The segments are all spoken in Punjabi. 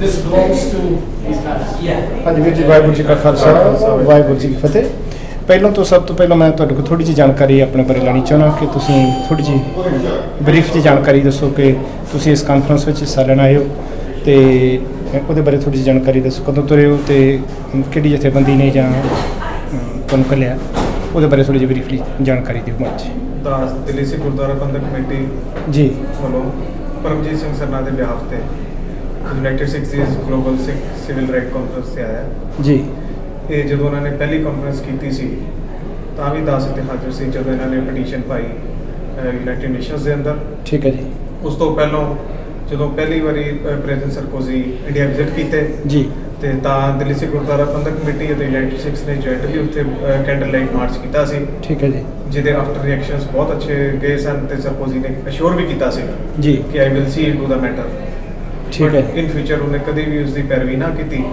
this belongs to these guys. ਹਾਂਜੀ ਵੀਰ ਜੀ ਵਾਹਿਗੁਰੂ ਜੀ ਕਾ ਖਾਲਸਾ ਵਾਹਿਗੁਰੂ ਜੀ ਕੀ ਫਤਿਹ। ਪਹਿਲਾਂ ਤੋਂ ਸਭ ਤੋਂ ਪਹਿਲਾਂ ਮੈਂ ਤੁਹਾਡੇ ਕੋਲ ਥੋੜੀ ਜਿਹੀ ਜਾਣਕਾਰੀ ਆਪਣੇ ਬਾਰੇ ਲੈਣੀ ਚਾਹੁੰਦਾ ਕਿ ਤੁਸੀਂ ਥੋੜੀ ਜਿਹੀ ਬਰੀਫ ਜਿਹੀ ਜਾਣਕਾਰੀ ਦੱਸੋ ਕਿ ਤੁਸੀਂ ਇਸ ਕਾਨਫਰੰਸ ਵਿੱਚ ਹਿੱਸਾ ਲੈਣ ਆਏ ਹੋ ਤੇ ਉਹਦੇ ਬਾਰੇ ਥੋੜੀ ਜਿਹੀ ਜਾਣਕਾਰੀ ਦੱਸੋ ਕਦੋਂ ਤੁਰੇ ਹੋ ਤੇ ਕਿਹੜੀ ਜਥੇਬੰਦੀ ਨੇ ਜਾਂ ਅਮ, ਤੁਹਾਨੂੰ ਕੱਲਿਆ ਉਹਦੇ ਬਾਰੇ ਥੋੜੀ ਜਿਹੀ ਬਰੀਫਲੀ ਜਾਣਕਾਰੀ ਦਿਓ ਮੈਨੂੰ ਜੀ। ਦਾਸ ਦਿੱਲੀ ਸਿੱਖ ਗੁਰਦੁਆਰਾ ਪ੍ਰਬੰਧਕ ਕਮੇਟੀ ਜੀ। ਵੱਲੋਂ ਪਰਮਜੀਤ ਸਿੰਘ ਸਰਨਾ ਦੇ ਵਿਆਹ ਤੇ। United Sikhs global civil right conference ਤੇ ਆਇਆ। ਜੀ। ਇਹ ਜਦੋਂ ਉਹਨਾਂ ਨੇ ਪਹਿਲੀ ਕਾਨਫਰੰਸ ਕੀਤੀ ਸੀ ਤਾਂ ਵੀ ਦਾਸ ਇੱਥੇ ਹਾਜ਼ਰ ਸੀ ਜਦੋਂ ਇਹਨਾਂ ਨੇ ਪਟੀਸ਼ਨ ਪਾਈ ਯੂਨਾਈਟਿਡ ਨੇਸ਼ਨਸ ਦੇ ਅੰਦਰ। ਠੀਕ ਹੈ ਜੀ। ਉਸ ਤੋਂ ਪਹਿਲਾਂ ਜਦੋਂ ਪਹਿਲੀ ਵਾਰੀ ਪ੍ਰੈਜ਼ੀਡੈਂਟ ਸਰਕੋਜ਼ੀ ਇੰਡੀਆ ਵਿਜ਼ਿਟ ਕੀਤੇ ਜੀ। ਤੇ ਤਾਂ ਦਿੱਲੀ ਸਿੱਖ ਗੁਰਦੁਆਰਾ ਪ੍ਰਬੰਧਕ ਕਮੇਟੀ ਅਤੇ ਯੂਨਾਈਟਿਡ ਸਿਕਸ ਨੇ ਜੁਆਇੰਟਲੀ ਉੱਥੇ ਕੈਂਡਲ ਲਾਈਟ ਮਾਰਚ ਕੀਤਾ ਸੀ। ਠੀਕ ਹੈ ਜੀ। ਜਿਹਦੇ ਆਫਟਰ ਰਿਐਕਸ਼ਨਸ ਬਹੁਤ ਅੱਛੇ ਗਏ ਸਨ ਤੇ ਸਰਕੋਜ਼ੀ ਨੇ ਅਸ਼ੋਰ ਵੀ ਕੀਤਾ ਸੀ ਜੀ। ਕਿ I will see into the matter ਠੀਕ ਹੈ। ਇਨ ਫਿਊਚਰ ਉਹਨੇ ਕਦੇ ਵੀ ਉਸ ਦੀ ਪੈਰਵੀ ਨਾ ਕੀਤੀ।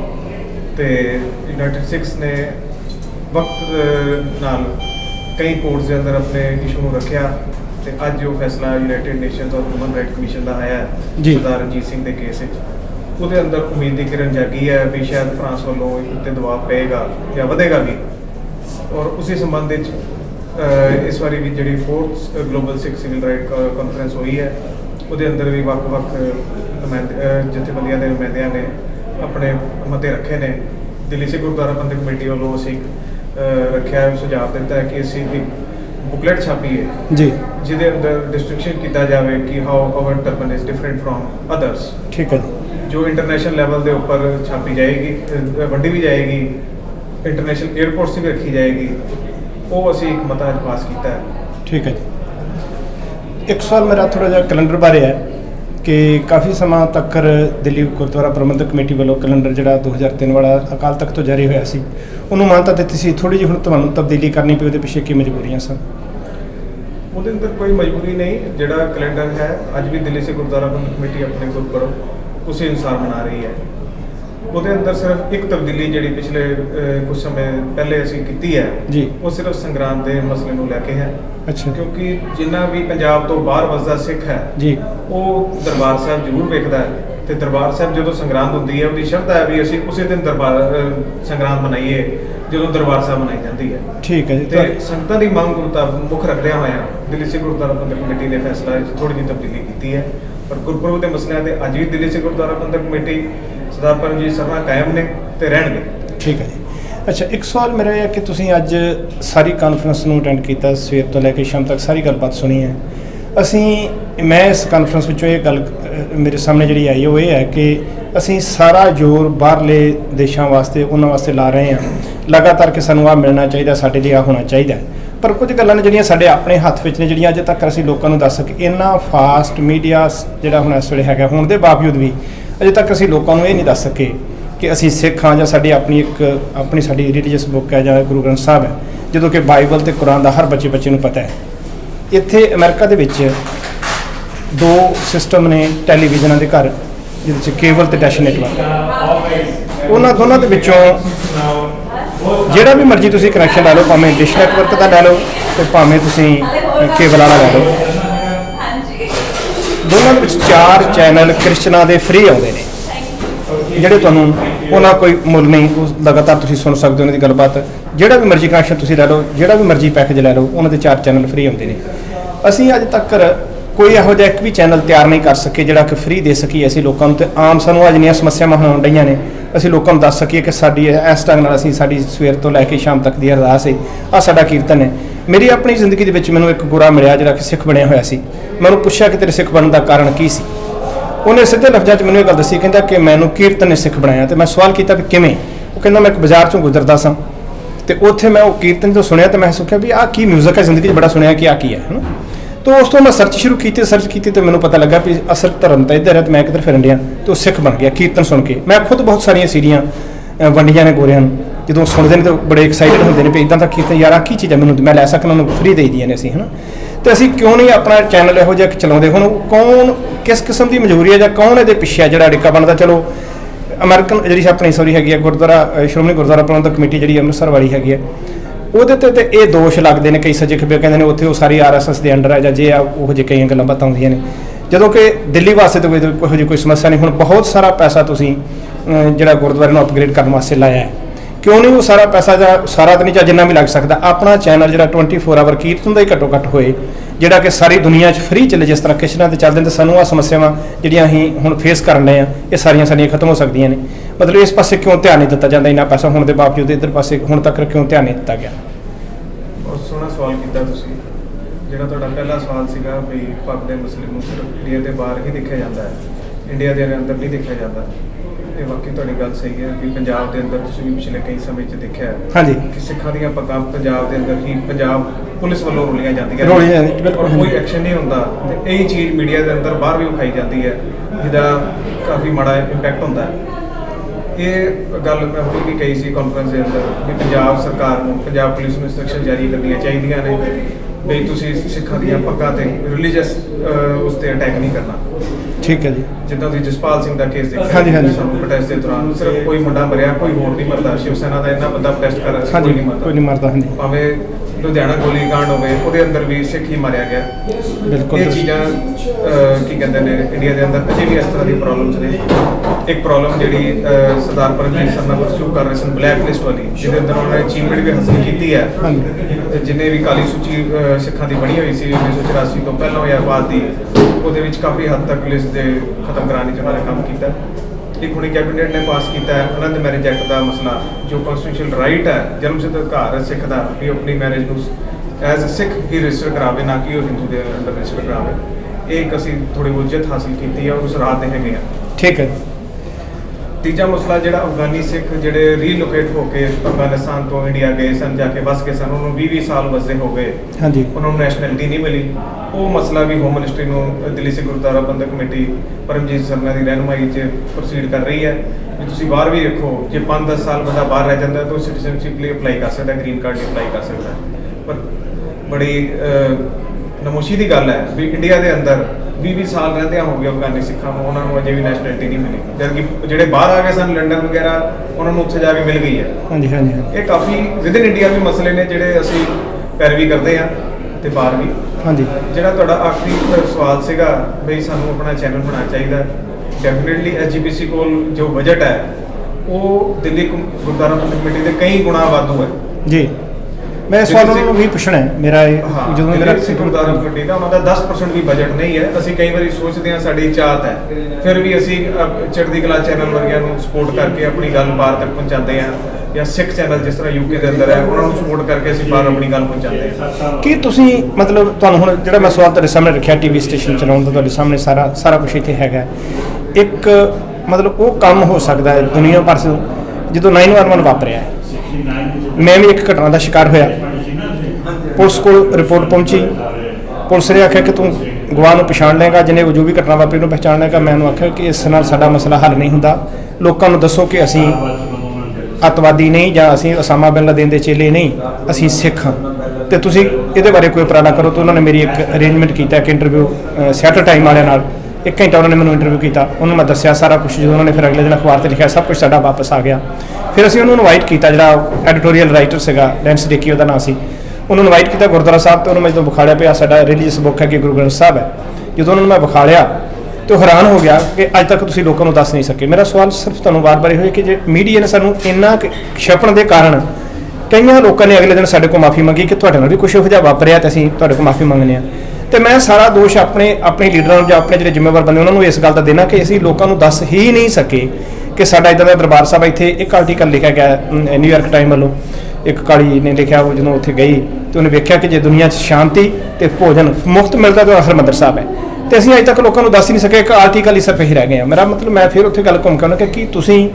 ਤੇ ਯੂਨਾਈਟਿਡ ਸਿਕਸ ਨੇ ਵਕਤ ਅਹ, ਨਾਲ ਕਈ ਕੋਰਟਸ ਦੇ ਅੰਦਰ ਆਪਣੇ ਇਸ਼ੂ ਨੂੰ ਰੱਖਿਆ। ਤੇ ਅੱਜ ਉਹ ਫੈਸਲਾ ਯੂਨਾਈਟਿਡ ਨੇਸ਼ਨਸ ਔਰ ਹਿਊਮਨ ਰਾਈਟ ਕਮਿਸ਼ਨ ਦਾ ਆਇਆ ਹੈ। ਜੀ। ਸਰਦਾਰ ਰਣਜੀਤ ਸਿੰਘ ਦੇ ਕੇਸ ਵਿੱਚ। ਉਹਦੇ ਅੰਦਰ ਉਮੀਦ ਦੀ ਕਿਰਨ ਜਾਗੀ ਹੈ ਵੀ ਸ਼ਾਇਦ ਫਰਾਂਸ ਵੱਲੋਂ ਇੱਕ ਉੱਤੇ ਦਬਾਅ ਪਏਗਾ ਜਾਂ ਵਧੇਗਾ ਵੀ। ਔਰ ਉਸੇ ਸੰਬੰਧ ਵਿੱਚ ਅਹ, ਇਸ ਵਾਰੀ ਵੀ ਜਿਹੜੀ fourth global Sikh civil right conference ਹੋਈ ਹੈ ਉਹਦੇ ਅੰਦਰ ਵੀ ਵੱਖ-ਵੱਖ ਜਥੇਬੰਦੀਆਂ ਦੇ ਨੁਮਾਇੰਦਿਆਂ ਨੇ ਆਪਣੇ ਮਤੇ ਰੱਖੇ ਨੇ। ਦਿੱਲੀ ਸਿੱਖ ਗੁਰਦੁਆਰਾ ਪ੍ਰਬੰਧਕ ਕਮੇਟੀ ਵੱਲੋਂ ਅਸੀਂ ਰੱਖਿਆ ਹੈ ਸੁਝਾਅ ਦਿੱਤਾ ਹੈ ਕਿ ਅਸੀਂ ਇੱਕ ਬੁਕਲੇਟ ਛਾਪੀਏ ਜੀ। ਜਿਹਦੇ ਅੰਦਰ ਡਿਸਟ੍ਰਿਕਸ਼ਨ ਕੀਤਾ ਜਾਵੇ ਕਿ how our turban is different from others ਠੀਕ ਹੈ ਜੀ। ਇੰਟਰਨੈਸ਼ਨਲ ਲੈਵਲ ਦੇ ਉੱਪਰ ਛਾਪੀ ਜਾਏਗੀ ਵੰਡੀ ਵੀ ਜਾਏਗੀ ਇੰਟਰਨੈਸ਼ਨਲ 에ਅਰਪੋਰਟਸ ਤੇ ਵੀ ਰੱਖੀ ਜਾਏਗੀ ਉਹ ਅਸੀਂ ਇੱਕ ਮਤਾ ਅੱਜ ਪਾਸ ਕੀਤਾ ਹੈ। ਠੀਕ ਹੈ ਜੀ। ਇੱਕ ਸਵਾਲ ਮੇਰਾ ਥੋੜਾ ਜਿਹਾ ਕੈਲੰਡਰ ਬਾਰੇ ਹੈ ਕਿ ਕਾਫੀ ਸਮਾਂ ਤੱਕ ਦਿੱਲੀ ਗੁਰਦੁਆਰਾ ਪ੍ਰਬੰਧਕ ਕਮੇਟੀ ਵੱਲੋਂ ਕੈਲੰਡਰ ਜਿਹੜਾ 2003 ਵਾਲਾ ਅਕਾਲ ਤਖਤ ਤੋਂ ਜਾਰੀ ਹੋਇਆ ਸੀ, ਉਹਨੂੰ ਮਾਨਤਾ ਦਿੱਤੀ ਸੀ। ਥੋੜੀ ਜਿਹੀ ਹੁਣ ਤੁਹਾਨੂੰ ਤਬਦੀਲੀ ਕਰਨੀ ਪਈ, ਉਹਦੇ ਪਿੱਛੇ ਕੀ ਮਜਬੂਰੀਆਂ ਸਨ? ਉਹਦੇ ਅੰਦਰ ਕੋਈ ਮਜਬੂਰੀ ਨਹੀਂ। ਜਿਹੜਾ ਕੈਲੰਡਰ ਹੈ, ਅੱਜ ਵੀ ਦਿੱਲੀ ਸੇ ਗੁਰਦੁਆਰਾ ਪ੍ਰਬੰਧਕ ਕਮੇਟੀ ਆਪਣੇ ਗੁਰਪੁਰਬ ਉਸੇ ਅਨੁਸਾਰ ਮਨਾ ਰਹੀ ਹੈ। ਉਹਦੇ ਅੰਦਰ ਸਿਰਫ ਇੱਕ ਤਬਦੀਲੀ ਜਿਹੜੀ ਪਿਛਲੇ ਕੁਝ ਸਮੇਂ ਪਹਿਲੇ ਅਸੀਂ ਕੀਤੀ ਹੈ ਜੀ। ਉਹ ਸਿਰਫ ਸੰਗਰਾਂਦ ਦੇ ਮਸਲੇ ਨੂੰ ਲੈ ਕੇ ਹੈ। ਅੱਛਾ। ਕਿਉਂਕਿ ਜਿੰਨਾ ਵੀ ਪੰਜਾਬ ਤੋਂ ਬਾਹਰ ਵਸਦਾ ਸਿੱਖ ਹੈ ਜੀ। ਉਹ ਦਰਬਾਰ ਸਾਹਿਬ ਜ਼ਰੂਰ ਵੇਖਦਾ ਹੈ ਤੇ ਦਰਬਾਰ ਸਾਹਿਬ ਜਦੋਂ ਸੰਗਰਾਂਦ ਹੁੰਦੀ ਹੈ ਉਹਦੀ ਸ਼ਰਧਾ ਹੈ ਵੀ ਅਸੀਂ ਉਸੇ ਦਿਨ ਦਰਬਾਰ ਅਹ, ਸੰਗਰਾਂਦ ਮਨਾਈਏ ਜਦੋਂ ਦਰਬਾਰ ਸਾਹਿਬ ਮਨਾਈ ਜਾਂਦੀ ਹੈ। ਠੀਕ ਹੈ ਜੀ ਤੇ ਸੰਗਤਾਂ ਦੀ ਮੰਗ ਮੁਤਾਬਕ ਮੁੱਖ ਰੱਖਦਿਆਂ ਹੋਇਆਂ ਦਿੱਲੀ ਸਿੱਖ ਗੁਰਦੁਆਰਾ ਪ੍ਰਬੰਧਕ ਕਮੇਟੀ ਨੇ ਫੈਸਲਾ ਥੋੜੀ ਜਿਹੀ ਤਬਦੀਲੀ ਕੀਤੀ ਹੈ। ਪਰ ਗੁਰਪੁਰਬ ਦੇ ਮਸਲਿਆਂ ਤੇ ਅੱਜ ਵੀ ਦਿੱਲੀ ਸਿੱਖ ਗੁਰਦੁਆਰਾ ਪ੍ਰਬੰਧਕ ਕਮੇਟੀ ਸਰਦਾਰ ਪਰਮਜੀਤ ਸਰਨਾ ਕਾਇਮ ਨੇ ਤੇ ਰਹਿਣਗੇ ਠੀਕ ਹੈ ਜੀ। ਅੱਛਾ, ਇੱਕ ਸਵਾਲ ਮੇਰਾ ਇਹ ਹੈ ਕਿ ਤੁਸੀਂ ਅੱਜ ਸਾਰੀ ਕਾਨਫਰੰਸ ਨੂੰ ਅਟੈਂਡ ਕੀਤਾ, ਸਵੇਰ ਤੋਂ ਲੈ ਕੇ ਸ਼ਾਮ ਤੱਕ ਸਾਰੀ ਗੱਲਬਾਤ ਸੁਣੀ ਹੈ। ਅਸੀਂ, ਮੈਂ ਇਸ ਕਾਨਫਰੰਸ ਵਿੱਚੋਂ ਇਹ ਗੱਲ ਮੇਰੇ ਸਾਹਮਣੇ ਜਿਹੜੀ ਆਈ ਉਹ ਇਹ ਹੈ ਕਿ ਅਸੀਂ ਸਾਰਾ ਜ਼ੋਰ ਬਾਹਰਲੇ ਦੇਸ਼ਾਂ ਵਾਸਤੇ, ਉਹਨਾਂ ਵਾਸਤੇ ਲਾ ਰਹੇ ਹਾਂ। ਲਗਾਤਾਰ ਕਿ ਸਾਨੂੰ ਆ ਮਿਲਣਾ ਚਾਹੀਦਾ, ਸਾਡੇ ਲਈ ਆ ਹੋਣਾ ਚਾਹੀਦਾ ਪਰ ਕੁਝ ਗੱਲਾਂ ਨੇ ਜਿਹੜੀਆਂ ਸਾਡੇ ਆਪਣੇ ਹੱਥ ਵਿੱਚ ਨੇ, ਜਿਹੜੀਆਂ ਅਜੇ ਤੱਕ ਅਸੀਂ ਲੋਕਾਂ ਨੂੰ ਦੱਸ ਸਕੇ। ਇੰਨਾ ਫਾਸਟ ਮੀਡੀਆ ਜਿਹੜਾ ਹੁਣ ਇਸ ਵੇਲੇ ਹੈਗਾ, ਹੋਣ ਦੇ ਬਾਵਜੂਦ ਵੀ ਅਜੇ ਤੱਕ ਅਸੀਂ ਲੋਕਾਂ ਨੂੰ ਇਹ ਨਹੀਂ ਦੱਸ ਸਕੇ ਕਿ ਅਸੀਂ ਸਿੱਖ ਹਾਂ ਜਾਂ ਸਾਡੀ ਆਪਣੀ ਇੱਕ, ਆਪਣੀ ਸਾਡੀ ਰਿਲੀਜੀਅਸ ਬੁੱਕ ਹੈ ਜਾਂ ਗੁਰੂ ਗ੍ਰੰਥ ਸਾਹਿਬ ਹੈ, ਜਦੋਂ ਕਿ ਬਾਈਬਲ ਤੇ ਕੁਰਾਨ ਦਾ ਹਰ ਬੱਚੇ ਬੱਚੇ ਨੂੰ ਪਤਾ ਹੈ। ਇੱਥੇ ਅਮਰੀਕਾ ਦੇ ਵਿੱਚ ਦੋ ਸਿਸਟਮ ਨੇ ਟੈਲੀਵਿਜ਼ਨਾਂ ਦੇ ਘਰ, ਜਿਹਦੇ ਵਿੱਚ ਕੇਬਲ ਤੇ ਡੈਸ਼ ਨੈਟਵਰਕ। ਉਹਨਾਂ ਦੋਨਾਂ ਦੇ ਵਿੱਚੋਂ ਜਿਹੜਾ ਵੀ ਮਰਜ਼ੀ ਤੁਸੀਂ ਕਨੈਕਸ਼ਨ ਲੈ ਲਓ, ਭਾਵੇਂ ਡਿਸ਼ ਨੈਟਵਰਕ ਦਾ ਲੈ ਲਓ ਤੇ ਭਾਵੇਂ ਤੁਸੀਂ ਕੇਬਲ ਵਾਲਾ ਲੈ ਲਓ। ਦੋਨਾਂ ਦੇ ਵਿੱਚ ਚਾਰ ਚੈਨਲ ਕ੍ਰਿਸਚਨਾਂ ਦੇ ਫ੍ਰੀ ਆਉਂਦੇ ਨੇ। ਜਿਹੜੇ ਤੁਹਾਨੂੰ ਉਹਨਾਂ ਕੋਈ ਮੁੱਲ ਨਹੀਂ ਉਹ ਲਗਾਤਾਰ ਤੁਸੀਂ ਸੁਣ ਸਕਦੇ ਹੋ ਉਹਨਾਂ ਦੀ ਗੱਲਬਾਤ। ਜਿਹੜਾ ਵੀ ਮਰਜ਼ੀ ਕਨੈਕਸ਼ਨ ਤੁਸੀਂ ਲੈ ਲਓ, ਜਿਹੜਾ ਵੀ ਮਰਜ਼ੀ ਪੈਕੇਜ ਲੈ ਲਓ, ਉਹਨਾਂ ਦੇ ਚਾਰ ਚੈਨਲ ਫ੍ਰੀ ਆਉਂਦੇ ਨੇ। ਅਸੀਂ ਅੱਜ ਤੱਕ ਕੋਈ ਇਹੋ ਜਿਹਾ ਇੱਕ ਵੀ ਚੈਨਲ ਤਿਆਰ ਨਹੀਂ ਕਰ ਸਕੇ ਜਿਹੜਾ ਕਿ ਫ੍ਰੀ ਦੇ ਸਕੀਏ ਅਸੀਂ ਲੋਕਾਂ ਨੂੰ ਤੇ ਆਮ ਸਾਨੂੰ ਆ ਜਿੰਨੀਆਂ ਸਮੱਸਿਆਵਾਂ ਹੋਣ ਡਈਆਂ ਨੇ, ਅਸੀਂ ਲੋਕਾਂ ਨੂੰ ਦੱਸ ਸਕੀਏ ਕਿ ਸਾਡੀ ਇਸ ਢੰਗ ਨਾਲ ਅਸੀਂ ਸਾਡੀ ਸਵੇਰ ਤੋਂ ਲੈ ਕੇ ਸ਼ਾਮ ਤੱਕ ਦੀ ਅਰਦਾਸ ਹੈ। ਆ ਸਾਡਾ ਕੀਰਤਨ ਹੈ। ਮੇਰੀ ਆਪਣੀ ਜ਼ਿੰਦਗੀ ਦੇ ਵਿੱਚ ਮੈਨੂੰ ਇੱਕ ਗੁਰਾ ਮਿਲਿਆ ਜਿਹੜਾ ਕਿ ਸਿੱਖ ਬਣਿਆ ਹੋਇਆ ਸੀ। ਮੈਂ ਉਹਨੂੰ ਪੁੱਛਿਆ ਕਿ ਤੇਰੇ ਸਿੱਖ ਬਣਨ ਦਾ ਕਾਰਨ ਕੀ ਸੀ। ਉਹਨੇ ਸਿੱਧੇ ਲਫ਼ਜ਼ਾਂ 'ਚ ਮੈਨੂੰ ਇਹ ਗੱਲ ਦੱਸੀ, ਕਹਿੰਦਾ ਕਿ ਮੈਨੂੰ ਕੀਰਤਨ ਨੇ ਸਿੱਖ ਬਣਾਇਆ ਤੇ ਮੈਂ ਸਵਾਲ ਕੀਤਾ ਵੀ ਕਿਵੇਂ? ਉਹ ਕਹਿੰਦਾ, ਮੈਂ ਇੱਕ ਬਾਜ਼ਾਰ 'ਚੋਂ ਗੁਜ਼ਰਦਾ ਸਾਂ ਤੇ ਉੱਥੇ ਮੈਂ ਉਹ ਕੀਰਤਨ ਤੋਂ ਸੁਣਿਆ ਤੇ ਮੈਂ ਸੋਚਿਆ ਵੀ ਆਹ ਕੀ 뮤직 ਹੈ? ਜ਼ਿੰਦਗੀ 'ਚ ਬੜਾ ਸੁਣਿਆ ਕਿ ਆਹ ਕੀ ਹੈ? ਹਨਾ? ਤੋਂ ਉਸ ਤੋਂ ਮੈਂ ਸਰਚ ਸ਼ੁਰੂ ਕੀਤੀ ਸਰਚ ਕੀਤੀ ਤੇ ਮੈਨੂੰ ਪਤਾ ਲੱਗਾ ਵੀ ਅਸਲ ਧਰਮ ਤਾਂ ਇੱਧਰ ਹੈ ਤੇ ਮੈਂ ਕਿੱਧਰ ਫਿਰਨ ਡਿਆ ਤੇ ਉਹ ਸਿੱਖ ਬਣ ਗਿਆ ਕੀਰਤਨ ਸੁਣ ਕੇ। ਮੈਂ ਖੁਦ ਬਹੁਤ ਸਾਰੀਆਂ ਸੀਰੀਆਂ ਵੰਡੀਆਂ ਨੇ ਗੋਰਿਆਂ ਨੂੰ। ਜਦੋਂ ਸੁਣਦੇ ਨੇ ਤਾਂ ਬੜੇ ਐਕਸਾਈਟਡ ਹੁੰਦੇ ਨੇ ਵੀ ਇਦਾਂ ਦਾ ਕੀਰਤਨ ਯਾਰ ਆਹ ਕੀ ਚੀਜ਼ ਹੈ ਮੈਨੂੰ ਮੈਂ ਲੈ ਸਕਣਾ, ਉਹਨੂੰ ਫ੍ਰੀ ਦੇ ਦੀਆਂ ਨੇ ਅਸੀਂ, ਹਨਾ? ਤੇ ਅਸੀਂ ਕਿਉਂ ਨਹੀਂ ਆਪਣਾ ਚੈਨਲ ਇਹੋ ਜਿਹਾ ਚਲਾਉਂਦੇ? ਹੁਣ ਕੌਣ, ਕਿਸ ਕਿਸਮ ਦੀ ਮਜਬੂਰੀ ਹੈ ਜਾਂ ਕੌਣ ਇਹਦੇ ਪਿੱਛੇ ਹੈ ਜਿਹੜਾ ਅੜਿੱਕਾ ਬਣਦਾ? ਚਲੋ ਅਮਰੀਕਨ ਜਿਹੜੀ ਆਪਣੀ ਸੌਰੀ ਹੈਗੀ ਆ, ਗੁਰਦੁਆਰਾ ਸ਼੍ਰੋਮਣੀ ਗੁਰਦੁਆਰਾ ਪ੍ਰਬੰਧਕ ਕਮੇਟੀ ਜਿਹੜੀ ਅੰਮ੍ਰਿਤਸਰ ਵਾਲੀ ਹੈਗੀ ਹੈ ਉਹਦੇ ਤੇ ਤੇ ਇਹ ਦੋਸ਼ ਲੱਗਦੇ ਨੇ, ਕਈ ਸੱਜੇ ਖੱਬੇ ਕਹਿੰਦੇ ਨੇ ਉੱਥੇ ਉਹ ਸਾਰੀ ਆਰਐਸਐਸ ਦੇ ਅੰਡਰ ਹੈ ਜਾਂ ਜੇ ਆ, ਉਹ ਜਿਹੇ ਕਈਆਂ ਗੱਲਾਂ ਬਾਤਾਂ ਹੁੰਦੀਆਂ ਨੇ। ਜਦੋਂ ਕਿ ਦਿੱਲੀ ਵਾਸਤੇ ਤਾਂ ਕੋਈ ਕੋਈ ਜਿਹੀ ਕੋਈ ਸਮੱਸਿਆ ਨਹੀਂ। ਹੁਣ ਬਹੁਤ ਸਾਰਾ ਪੈਸਾ ਤੁਸੀਂ ਜਿਹੜਾ ਗੁਰਦੁਆਰੇ ਨੂੰ ਅਪਗ੍ਰੇਡ ਕਰਨ ਵਾਸਤੇ ਲਾਇਆ ਹੈ। ਕਿਉਂ ਨਹੀਂ ਉਹ ਸਾਰਾ ਪੈਸਾ ਜਾਂ ਸਾਰਾ ਤਾਂ ਨਹੀਂ ਜਾਂ ਜਿੰਨਾ ਵੀ ਲੱਗ ਸਕਦਾ, ਆਪਣਾ ਚੈਨਲ ਜਿਹੜਾ 24 ਆਵਰ ਕੀਰਤਨ ਦਾ ਹੀ ਘੱਟੋ ਘੱਟ ਹੋਏ, ਜਿਹੜਾ ਕਿ ਸਾਰੀ ਦੁਨੀਆ 'ਚ ਫ੍ਰੀ ਚੱਲੇ, ਜਿਸ ਤਰ੍ਹਾਂ ਕਿਸ਼ਨਾਂ ਤੇ ਚੱਲਦੇ ਨੇ, ਤੇ ਸਾਨੂੰ ਆ ਸਮੱਸਿਆਵਾਂ ਜਿਹੜੀਆਂ ਅਸੀਂ ਹੁਣ ਫੇਸ ਕਰਨ ਰਹੇ ਆ ਇਹ ਸਾਰੀਆਂ ਸਾਡੀਆਂ ਖਤਮ ਹੋ ਸਕਦੀਆਂ ਨੇ। ਮਤਲਬ ਇਸ ਪਾਸੇ ਕਿਉਂ ਧਿਆਨ ਨਹੀਂ ਦਿੱਤਾ ਜਾਂਦਾ, ਇੰਨਾ ਪੈਸਾ ਹੋਣ ਦੇ ਬਾਵਜੂਦ ਇਧਰ ਪਾਸੇ ਹੁਣ ਤੱਕ ਕਿਉਂ ਧਿਆਨ ਨਹੀਂ ਦਿੱਤਾ ਗਿਆ? ਬਹੁਤ ਸੋਹਣਾ ਸਵਾਲ ਕੀਤਾ ਤੁਸੀਂ, ਜਿਹੜਾ ਤੁਹਾਡਾ ਪਹਿਲਾ ਸਵਾਲ ਸੀਗਾ ਵੀ ਪੱਗ ਦੇ ਮਸਲੇ ਨੂੰ ਸਿਰਫ ਇੰਡੀਆ ਦੇ ਬਾਹਰ ਹੀ ਦੇਖਿਆ ਜਾਂਦਾ ਹੈ ਇੰਡੀਆ ਦੇ ਅੰਦਰ ਨਹੀਂ ਦੇਖਿਆ ਜਾਂਦਾ। ਇਹ ਵਾਕਈ ਤੁਹਾਡੀ ਗੱਲ ਸਹੀ ਹੈ ਵੀ ਪੰਜਾਬ ਦੇ ਅੰਦਰ ਤੁਸੀਂ ਵੀ ਪਿਛਲੇ ਕਈ ਸਮੇਂ 'ਚ ਦੇਖਿਆ ਹੈ ਹਾਂਜੀ ਕਿ ਸਿੱਖਾਂ ਦੀਆਂ ਪੱਗਾਂ ਪੰਜਾਬ ਦੇ ਅੰਦਰ ਹੀ ਪੰਜਾਬ ਪੁਲਿਸ ਵੱਲੋਂ ਰੋਲੀਆਂ ਜਾਂਦੀਆਂ ਨੇ। ਰੋਲੀਆਂ ਜਾਂਦੀਆਂ, ਬਿਲਕੁਲ ਔਰ ਕੋਈ ਹਾਂਜੀ। ਐਕਸ਼ਨ ਨਹੀਂ ਹੁੰਦਾ ਤੇ ਇਹ ਚੀਜ਼ ਮੀਡੀਆ ਦੇ ਅੰਦਰ ਬਾਹਰ ਵੀ ਵਿਖਾਈ ਜਾਂਦੀ ਹੈ ਜਿਹਦਾ ਕਾਫੀ ਮਾੜਾ ਇੰਪੈਕਟ ਹੁੰਦਾ ਹੈ ਇਹ ਗੱਲ ਮੈਂ ਹੁਣ ਵੀ ਕਹੀ ਸੀ ਕਾਨਫਰੰਸ ਦੇ ਅੰਦਰ ਕਿ ਪੰਜਾਬ ਸਰਕਾਰ ਨੂੰ ਪੰਜਾਬ ਪੁਲਿਸ ਨੂੰ ਇੰਸਟਰਕਸ਼ਨ ਜਾਰੀ ਕਰਨੀਆਂ ਚਾਹੀਦੀਆਂ ਨੇ ਵੀ ਤੁਸੀਂ ਸਿੱਖਾਂ ਦੀਆਂ ਪੱਗਾਂ ਤੇ ਰਿਲੀਜੀਅਸ ਉਸ ਤੇ ਅਟੈਕ ਨਹੀਂ ਕਰਨਾ ਠੀਕ ਹੈ ਜੀ। ਜਿੱਦਾਂ ਤੁਸੀਂ ਜਸਪਾਲ ਸਿੰਘ ਦਾ ਕੇਸ ਦੇਖਿਆ ਹਾਂਜੀ, ਹਾਂਜੀ। ਪ੍ਰੋਟੈਸਟ ਦੇ ਦੌਰਾਨ ਸਿਰਫ ਕੋਈ ਮੁੰਡਾ ਮਰਿਆ ਕੋਈ ਹੋਰ ਨਹੀਂ ਮਰਦਾ ਸ਼ਿਵ ਸੈਨਾ ਦਾ ਇੰਨਾ ਬੰਦਾ ਪ੍ਰੋਟੈਸਟ ਕਰ ਰਿਹਾ ਸੀ ਹਾਂਜੀ ਕੋਈ ਨਹੀਂ ਕੋਈ ਨਹੀਂ ਮਰਦਾ ਮਰਦਾ ਹਾਂਜੀ। ਭਾਵੇਂ ਲੁਧਿਆਣਾ ਗੋਲੀकांड ਹੋਵੇ ਉਹਦੇ ਅੰਦਰ ਵੀ ਸਿੱਖ ਹੀ ਮਾਰਿਆ ਗਿਆ। ਬਿਲਕੁਲ ਇਹ ਚੀਜ਼ਾਂ ਅਹ, ਕੀ ਕਹਿੰਦੇ ਨੇ ਇੰਡੀਆ ਦੇ ਅੰਦਰ ਅਜੇ ਵੀ ਇਸ ਤਰ੍ਹਾਂ ਦੀ ਪ੍ਰੋਬਲਮਸ ਨੇ। ਇੱਕ ਪ੍ਰੋਬਲਮ ਜਿਹੜੀ ਅਹ, ਸਰਦਾਰ ਪਰਮਜੀਤ ਸਰਨਾ ਪਰਸੂ ਕਰ ਰਹੇ ਸਨ ਬਲੈਕ ਲਿਸਟ ਵਾਲੀ ਜਿਹਦੇ ਅੰਦਰ ਉਹਨਾਂ ਨੇ ਅਚੀਵਮੈਂਟ ਵੀ ਹਾਸਲ ਕੀਤੀ ਹੈ। ਤੇ ਜਿੰਨੇ ਵੀ ਕਾਲੀ ਸੂਚੀ ਅਹ, ਸਿੱਖਾਂ ਦੀ ਬਣੀ ਹੋਈ ਸੀ 1984 ਤੋਂ ਪਹਿਲਾਂ ਜਾਂ ਬਾਅਦ ਦੀ ਉਹਦੇ ਵਿੱਚ ਕਾਫੀ ਹੱਦ ਤੱਕ ਲਿਸਟ ਦੇ ਖਤਮ ਕਰਾਉਣ 'ਚ ਉਹਨਾਂ ਨੇ ਕੰਮ ਕੀਤਾ। ਇੱਕ ਹੁਣੀ ਕੈਬਨਿਟ ਨੇ ਪਾਸ ਕੀਤਾ ਹੈ ਆਨੰਦ ਮੈਰਿਜ ਐਕਟ ਦਾ ਮਸਲਾ ਜੋ ਕਨਸਟੀਟਿਊਸ਼ਨਲ ਰਾਈਟ ਹੈ ਜਨਮ ਸਿੱਧ ਅਧਿਕਾਰ ਹੈ ਸਿੱਖ ਦਾ ਵੀ ਆਪਣੀ ਮੈਰਿਜ ਨੂੰ as a Sikh he register ਕਰਾਵੇ ਨਾ ਕਿ ਉਹ ਹਿੰਦੂ ਦੇ ਅੰਡਰ ਰਜਿਸਟਰ ਕਰਾਵੇ। ਇਹ ਇੱਕ ਅਸੀਂ ਥੋੜੀ ਬਹੁਤ ਜਿੱਤ ਹਾਸਲ ਕੀਤੀ ਹੈ ਔਰ ਉਸ ਰਾਹ ਤੇ ਹੈਗੇ ਆ ਠੀਕ ਹੈ ਤੀਜਾ ਮਸਲਾ ਜਿਹੜਾ ਅਫਗਾਨੀ ਸਿੱਖ ਜਿਹੜੇ ਰੀਲੋਕੇਟ ਹੋ ਕੇ ਅਫਗਾਨਿਸਤਾਨ ਤੋਂ ਇੰਡੀਆ ਗਏ ਸਨ ਜਾ ਕੇ ਵਸ ਗਏ ਸਨ ਉਹਨਾਂ ਨੂੰ 20-20 ਸਾਲ ਵਸਦੇ ਹੋ ਗਏ। ਹਾਂਜੀ। ਉਹਨਾਂ ਨੂੰ ਨੈਸ਼ਨੈਲਿਟੀ ਨਹੀਂ ਮਿਲੀ। ਉਹ ਮਸਲਾ ਵੀ ਹੋਮ ਮਿਨਿਸਟਰੀ ਨੂੰ ਦਿੱਲੀ ਸਿੱਖ ਗੁਰਦੁਆਰਾ ਪ੍ਰਬੰਧਕ ਕਮੇਟੀ ਪਰਮਜੀਤ ਸਰਨਾ ਦੀ ਰਹਿਨੁਮਾਈ 'ਚ ਪ੍ਰੋਸੀਡ ਕਰ ਰਹੀ ਹੈ। ਵੀ ਤੁਸੀਂ ਬਾਹਰ ਵੀ ਦੇਖੋ ਜੇ 5-10 ਸਾਲ ਬੰਦਾ ਬਾਹਰ ਰਹਿ ਜਾਂਦਾ ਤਾਂ ਉਹ ਸਿਟੀਜ਼ਨਸ਼ਿਪ ਲਈ ਅਪਲਾਈ ਕਰ ਸਕਦਾ ਗ੍ਰੀਨ ਕਾਰਡ ਲਈ ਅਪਲਾਈ ਕਰ ਸਕਦਾ। ਪਰ ਬੜੀ ਨਮੋਸ਼ੀ ਦੀ ਗੱਲ ਹੈ ਵੀ ਇੰਡੀਆ ਦੇ ਅੰਦਰ 20-20 ਸਾਲ ਰਹਿੰਦਿਆਂ ਹੋ ਗਏ ਅਫਗਾਨੀ ਸਿੱਖਾਂ ਨੂੰ ਉਹਨਾਂ ਨੂੰ ਅਜੇ ਵੀ ਨੈਸ਼ਨੈਲਿਟੀ ਨਹੀਂ ਮਿਲੀ। ਜਦਕਿ ਜਿਹੜੇ ਬਾਹਰ ਆ ਗਏ ਸਨ ਲੰਡਨ ਵਗੈਰਾ ਉਹਨਾਂ ਨੂੰ ਉੱਥੇ ਜਾ ਕੇ ਮਿਲ ਗਈ ਹੈ। ਹਾਂਜੀ ਹਾਂਜੀ ਇਹ ਕਾਫੀ ਵਿਦਨ ਇੰਡੀਆ ਵੀ ਮਸਲੇ ਨੇ ਜਿਹੜੇ ਅਸੀਂ ਪੈਰਵੀ ਕਰਦੇ ਆ ਤੇ ਬਾਹਰ ਵੀ ਹਾਂਜੀ। ਜਿਹੜਾ ਤੁਹਾਡਾ ਆਖਰੀ ਸਵਾਲ ਸੀਗਾ ਬਈ ਸਾਨੂੰ ਆਪਣਾ ਚੈਨਲ ਬਣਾਉਣਾ ਚਾਹੀਦਾ ਡੈਫੀਨਿਟਲੀ ਐਸਜੀਪੀਸੀ ਕੋਲ ਜੋ ਬਜਟ ਹੈ ਉਹ ਦਿੱਲੀ ਪ੍ਰਬੰਧਕ ਕਮੇਟੀ ਦੇ ਕਈ ਗੁਣਾ ਵਾਧੂ ਹੈ। ਜੀ। ਮੈਂ ਇਸ ਸਵਾਲ ਨੂੰ ਵੀ ਪੁੱਛਣਾ ਹੈ। ਮੇਰਾ ਇਹ ਜਦੋਂ ਮੇਰਾ ਗੁਰਦੁਆਰਾ ਕਮੇਟੀ ਦਾ ਉਹਨਾਂ ਦਾ 10% ਵੀ ਬਜਟ ਨਹੀਂ ਹੈ। ਅਸੀਂ ਕਈ ਵਾਰੀ ਸੋਚਦੇ ਹਾਂ ਸਾਡੀ ਚਾਹਤ ਹੈ। ਫਿਰ ਵੀ ਅਸੀਂ ਚੜ੍ਹਦੀ ਕਲਾ ਚੈਨਲ ਵਰਗਿਆਂ ਨੂੰ ਸਪੋਰਟ ਕਰਕੇ ਆਪਣੀ ਗੱਲ ਬਾਹਰ ਤੱਕ ਪਹੁੰਚਾਉਂਦੇ ਹਾਂ ਜਾਂ ਸਿੱਖ ਚੈਨਲ ਜਿਸ ਤਰ੍ਹਾਂ ਯੂਕੇ ਦੇ ਅੰਦਰ ਹੈ ਉਹਨਾਂ ਨੂੰ ਸਪੋਰਟ ਕਰਕੇ ਅਸੀਂ ਬਾਹਰ ਆਪਣੀ ਗੱਲ ਪਹੁੰਚਾਉਂਦੇ ਹਾਂ। ਕੀ ਤੁਸੀਂ ਮਤਲਬ ਤੁਹਾਨੂੰ ਹੁਣ ਜਿਹੜਾ ਮੈਂ ਸਵਾਲ ਤੁਹਾਡੇ ਸਾਹਮਣੇ ਰੱਖਿਆ ਟੀਵੀ ਸਟੇਸ਼ਨ ਚਲਾਉਣ ਦਾ ਤੁਹਾਡੇ ਸਾਹਮਣੇ ਸਾਰਾ ਸਾਰਾ ਕੁਝ ਇੱਥੇ ਹੈਗਾ ਇੱਕ ਮਤਲਬ ਉਹ ਕੰਮ ਹੋ ਸਕਦਾ ਹੈ ਦੁਨੀਆ ਭਰ ਜਦੋਂ 911 ਵਾਪਰਿਆ ਹੈ। ਮੈਂ ਵੀ ਇੱਕ ਘਟਨਾ ਦਾ ਸ਼ਿਕਾਰ ਹੋਇਆ। ਪੁਲਿਸ ਕੋਲ ਰਿਪੋਰਟ ਪਹੁੰਚੀ। ਪੁਲਿਸ ਨੇ ਆਖਿਆ ਕਿ ਤੂੰ ਗਵਾਹ ਨੂੰ ਪਛਾਣ ਲਏਗਾ, ਜਿਹਨੇ ਜੋ ਵੀ ਘਟਨਾ ਵਾਪਰੀ ਨੂੰ ਪਛਾਣ ਲਏਗਾ। ਮੈਂ ਉਹਨੂੰ ਆਖਿਆ ਕਿ ਇਸ ਨਾਲ ਸਾਡਾ ਮਸਲਾ ਹੱਲ ਨਹੀਂ ਹੁੰਦਾ। ਲੋਕਾਂ ਨੂੰ ਦੱਸੋ ਕਿ ਅਸੀਂ ਅੱਤਵਾਦੀ ਨਹੀਂ ਜਾਂ ਅਸੀਂ ਉਸਾਮਾ ਬਿਨ ਲਾਦਨ ਦੇ ਚੇਲੇ ਨਹੀਂ, ਅਸੀਂ ਸਿੱਖ ਹਾਂ। ਤੇ ਤੁਸੀਂ ਇਹਦੇ ਬਾਰੇ ਕੋਈ ਉਪਰਾਲਾ ਕਰੋ ਤਾਂ ਉਹਨਾਂ ਨੇ ਮੇਰੀ ਇੱਕ ਅਰੇਂਜਮੈਂਟ ਕੀਤਾ ਕਿ ਇੰਟਰਵਿਊ ਸੈਟਰ ਟਾਈਮ ਵਾਲਿਆਂ ਨਾਲ। ਇੱਕ ਘੰਟਾ ਉਹਨਾਂ ਨੇ ਮੈਨੂੰ ਇੰਟਰਵਿਊ ਕੀਤਾ, ਉਹਨੂੰ ਮੈਂ ਦੱਸਿਆ ਸਾਰਾ ਕੁਝ ਜਦੋਂ ਉਹਨਾਂ ਨੇ ਫਿਰ ਅਗਲੇ ਦਿਨ ਅਖਬਾਰ ਤੇ ਲਿਖਿਆ, ਸਭ ਕੁਝ ਸਾਡਾ ਵਾਪਸ ਆ ਗਿਆ। ਫਿਰ ਅਸੀਂ ਉਹਨੂੰ ਇਨਵਾਈਟ ਕੀਤਾ, ਜਿਹੜਾ ਐਡੀਟੋਰੀਅਲ ਰਾਈਟਰ ਸੀਗਾ ਲੈਂਸ ਡੇਕੀ ਉਹਦਾ ਨਾਂ ਸੀ। ਉਹਨੂੰ ਇਨਵਾਈਟ ਕੀਤਾ ਗੁਰਦੁਆਰਾ ਸਾਹਿਬ ਤੇ ਉਹਨੂੰ ਮੈਂ ਜਦੋਂ ਵਿਖਾਲਿਆ ਪਿਆ, ਸਾਡਾ ਰਿਲੀਜੀਅਸ ਬੁੱਕ ਹੈ ਕਿ ਗੁਰੂ ਗ੍ਰੰਥ ਸਾਹਿਬ ਹੈ। ਜਦੋਂ ਉਹਨਾਂ ਨੂੰ ਮੈਂ ਵਿਖਾਲਿਆ, ਤੇ ਉਹ ਹੈਰਾਨ ਹੋ ਗਿਆ ਕਿ ਅੱਜ ਤੱਕ ਤੁਸੀਂ ਲੋਕਾਂ ਨੂੰ ਦੱਸ ਨਹੀਂ ਸਕੇ। ਮੇਰਾ ਸਵਾਲ ਸਿਰਫ ਤੁਹਾਨੂੰ ਵਾਰ-ਵਾਰ ਇਹ ਹੋਇਆ ਕਿ ਜੇ ਮੀਡੀਆ ਨੇ ਸਾਨੂੰ ਇੰਨਾ ਕੁ ਛਪਣ ਦੇ ਕਾਰਨ ਕਈਆਂ ਲੋਕਾਂ ਨੇ ਅਗਲੇ ਦਿਨ ਸਾਡੇ ਕੋਲ ਮਾਫੀ ਮੰਗੀ ਕਿ ਤੁਹਾਡੇ ਨਾਲ ਵੀ ਕੁਝ ਇਹੋ ਜਿਹਾ ਵਾਪਰਿਆ ਤੇ ਅਸੀਂ ਤੁਹਾਡੇ ਕੋਲ ਮਾਫੀ ਮੰਗਨੇ ਆ ਤੇ ਮੈਂ ਸਾਰਾ ਦੋਸ਼ ਆਪਣੇ ਆਪਣੇ ਲੀਡਰਾਂ ਨੂੰ ਜਾਂ ਆਪਣੇ ਜਿਹੜੇ ਜ਼ਿੰਮੇਵਾਰ ਬੰਦੇ ਉਹਨਾਂ ਨੂੰ ਇਸ ਗੱਲ ਦਾ ਦੇਣਾ ਕਿ ਅਸੀਂ ਲੋਕਾਂ ਨੂੰ ਦੱਸ ਹੀ ਨਹੀਂ ਸਕੇ ਕਿ ਸਾਡਾ ਇਦਾਂ ਦਾ ਦਰਬਾਰ ਸਾਹਿਬ ਇੱਥੇ ਇੱਕ ਆਰਟੀਕਲ ਲਿਖਿਆ ਗਿਆ ਅਮ, ਨਿਊਯਾਰਕ ਟਾਈਮ ਵੱਲੋਂ। ਇੱਕ ਕਾਲੀ ਨੇ ਲਿਖਿਆ ਉਹ ਜਦੋਂ ਉੱਥੇ ਗਈ ਤੇ ਉਹਨੇ ਵੇਖਿਆ ਕਿ ਜੇ ਦੁਨੀਆ 'ਚ ਸ਼ਾਂਤੀ ਤੇ ਭੋਜਨ ਮੁਫਤ ਮਿਲਦਾ ਤਾਂ ਹਰਮੰਦਰ ਸਾਹਿਬ ਹੈ। ਤੇ ਅਸੀਂ ਅਜੇ ਤੱਕ ਲੋਕਾਂ ਨੂੰ ਦੱਸ ਹੀ ਨਹੀਂ ਸਕੇ ਇੱਕ ਆਰਟੀਕਲ ਹੀ ਸਿਰਫ ਹੀ ਰਹਿ ਗਏ ਆ। ਮੇਰਾ ਮਤਲਬ ਮੈਂ ਫਿਰ ਉੱਥੇ ਗੱਲ ਘੁੰਮ ਕੇ ਉਹਨਾਂ ਕਿ ਕੀ ਤੁਸੀਂ